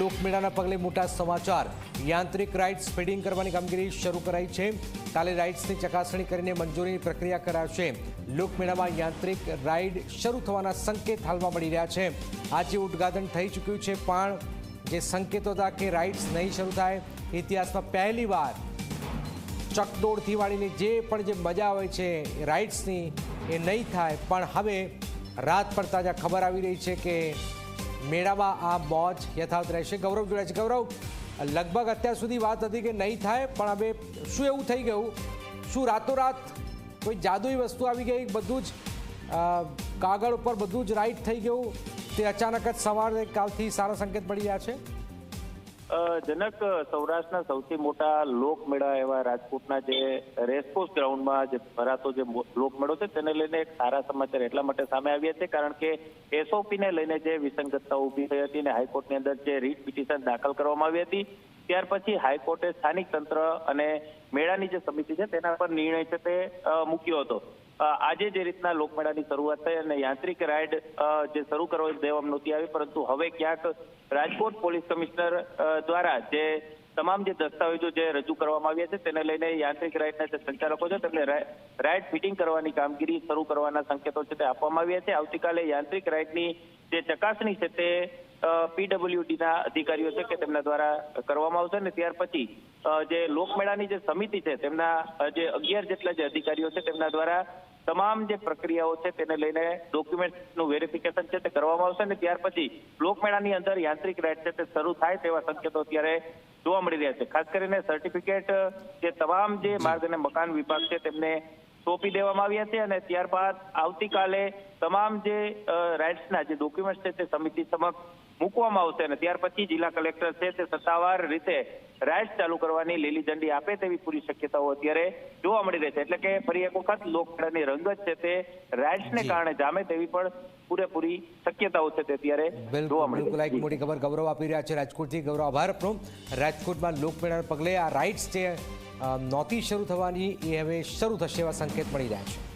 લોકમેળાના પગલે મોટા સમાચાર. યાંત્રિક રાઇડ્સ ફીડિંગ કરવાની કામગીરી શરૂ કરાઈ છે. કાલે રાઇડ્સની ચકાસણી કરીને મંજૂરીની પ્રક્રિયા કરાશે. લોકમેળામાં યાંત્રિક રાઇડ શરૂ થવાના સંકેત હાલમાં મળી રહ્યા છે. આજે ઉદ્ઘાટન થઈ ચૂક્યું છે, પણ જે સંકેતો હતા કે રાઇડ્સ નહીં શરૂ થાય, ઇતિહાસમાં પહેલીવાર ચકદોડથી વાળીને જે પણ જે મજા હોય છે રાઇડ્સની એ નહીં થાય. પણ હવે રાત પડતા જ ખબર આવી રહી છે કે મેળામાં આ મોજ યથાવત રહેશે. ગૌરવ જોડાય છે. ગૌરવ, લગભગ અત્યાર સુધી વાત હતી કે નહીં થાય, પણ હવે શું એવું થઈ ગયું? શું રાતોરાત કોઈ જાદુઈ વસ્તુ આવી ગઈ? બધું જ કાગળ ઉપર બધું જ રાઈટ થઈ ગયું? તે અચાનક જ સવારે કાલથી સારા સંકેત મળી રહ્યા છે. જનક સૌરાષ્ટ્રના સૌથી મોટા લોકમેળા એવા રાજકોટના જે રેસકોર્સ ગ્રાઉન્ડમાં જે ભરાતો જે લોકમેળો છે, તેને લઈને એક સારા સમાચાર એટલા માટે સામે આવ્યા છે, કારણ કે એસઓપીને લઈને જે વિસંગતતા ઊભી થઈ હતી અને હાઈકોર્ટની અંદર જે રીટ પિટિશન દાખલ કરવામાં આવી હતી, ત્યાર પછી હાઈકોર્ટે સ્થાનિક તંત્ર અને મેળાની જે સમિતિ છે, તેના પર નિર્ણય છે તે મૂક્યો હતો. આજે જે રીતના લોકમેળાની શરૂઆત થઈ અને યાંત્રિક રાઇડ જે શરૂ કરવા દેવામાં નહોતી આવી, પરંતુ હવે ક્યાંક રાજકોટ પોલીસ કમિશનર દ્વારા જે તમામ જે દસ્તાવેજો જે રજૂ કરવામાં આવ્યા છે, તેને લઈને યાંત્રિક રાઇડના જે સંચાલકો છે, તેમને રાઇડ ફિટિંગ કરવાની કામગીરી શરૂ કરવાના સંકેતો છે તે આપવામાં આવ્યા છે. આવતીકાલે યાંત્રિક રાઇડની જે ચકાસણી છે તે પીડબ્લ્યુડી ના અધિકારીઓ છે કે તેમના દ્વારા કરવામાં આવશે અને ત્યાર પછી જે લોકમેળાની જે સમિતિ છે તેમના જે અગિયાર જેટલા જે અધિકારીઓ છે તેમના દ્વારા તમામ જે પ્રક્રિયાઓ છે તેને લઈને ડોક્યુમેન્ટનું વેરિફિકેશન છે તે કરવામાં આવશે અને ત્યાર પછી લોકમેળાની અંદર યાંત્રિક રાઇડ છે તે શરૂ થાય તેવા સંકેતો અત્યારે જોવા મળી રહ્યા છે. ખાસ કરીને સર્ટિફિકેટ જે તમામ જે માર્ગ અને મકાન વિભાગ છે તેમને સોંપી દેવામાં આવ્યા છે અને ત્યારબાદ આવતીકાલે તમામ જે રાઇટ્સના જે ડોક્યુમેન્ટ છે તે સમિતિ સમક્ષ મૂકવામાં આવશે અને ત્યાર પછી જિલ્લા કલેક્ટર છે તે સત્તાવાર રીતે રાઇટ્સ ચાલુ કરવાની લીલી ઝંડી આપે તેવી પૂરી શક્યતાઓ અત્યારે જોવા મળી રહી છે. એટલે કે ફરી એક વખત લોકમેળાની રંગત છે તે રાઇટ્સને કારણે જામે તેવી પણ પૂરેપૂરી શક્યતાઓ છે તે અત્યારે જોવા મળી બિલકુલ. એક મોટી ખબર ગૌરવ આપી રહ્યા છે રાજકોટથી. ગૌરવ આભાર. આપનો રાજકોટમાં લોકમેળાના પગલે આ રાઇડ્સ જે નહોતી શરૂ થવાની એ હવે શરૂ થશે એવા સંકેત મળી રહ્યા છે.